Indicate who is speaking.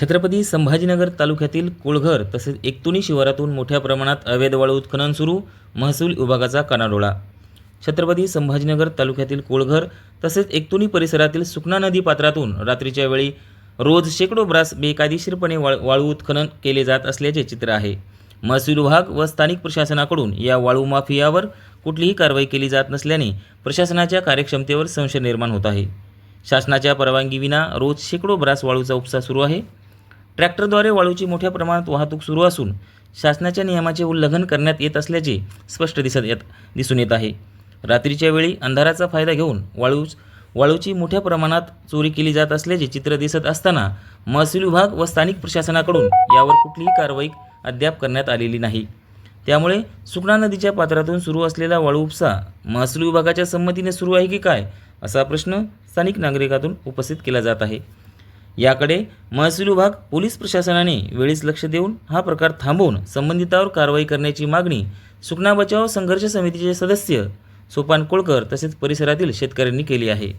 Speaker 1: छत्रपती संभाजीनगर तालुक्यातील कुळघर तसेच एकतुणी शिवारातून मोठ्या प्रमाणात अवैध वाळू उत्खनन सुरू महसूल विभागाचा कानाडोळा. छत्रपती संभाजीनगर तालुक्यातील कोळघर तसेच एकतुणी परिसरातील सुकना नदी पात्रातून रात्रीच्या वेळी रोज शेकडो ब्रास बेकायदेशीरपणे वाळ वाळू उत्खनन केले जात असल्याचे चित्र आहे. महसूल विभाग व स्थानिक प्रशासनाकडून या वाळू माफियावर कुठलीही कारवाई केली जात नसल्याने प्रशासनाच्या कार्यक्षमतेवर संशय निर्माण होत आहे. शासनाच्या परवानगीविना रोज शेकडो ब्रास वाळूचा उपसा सुरू आहे. ट्रॅक्टरद्वारे वाळूची मोठ्या प्रमाणात वाहतूक सुरू असून शासनाच्या नियमाचे उल्लंघन करण्यात येत असल्याचे स्पष्ट दिसत येत दिसून येत आहे. रात्रीच्या वेळी अंधाराचा फायदा घेऊन वाळू वाळूची मोठ्या प्रमाणात चोरी केली जात असल्याचे चित्र दिसत असताना महसूल विभाग व स्थानिक प्रशासनाकडून यावर कुठलीही कारवाई अद्याप करण्यात आलेली नाही. त्यामुळे सुकणा नदीच्या पात्रातून सुरू असलेला वाळू उपसा महसूल विभागाच्या संमतीने सुरू आहे की काय असा प्रश्न स्थानिक नागरिकातून उपस्थित केला जात आहे. याकडे महसूल विभाग पोलीस प्रशासनाने वेळीच लक्ष देऊन हा प्रकार थांबवून संबंधितावर कारवाई करण्याची मागणी सुकना बचाव संघर्ष समितीचे सदस्य सोपान कोळकर तसेच परिसरातील शेतकऱ्यांनी केली आहे.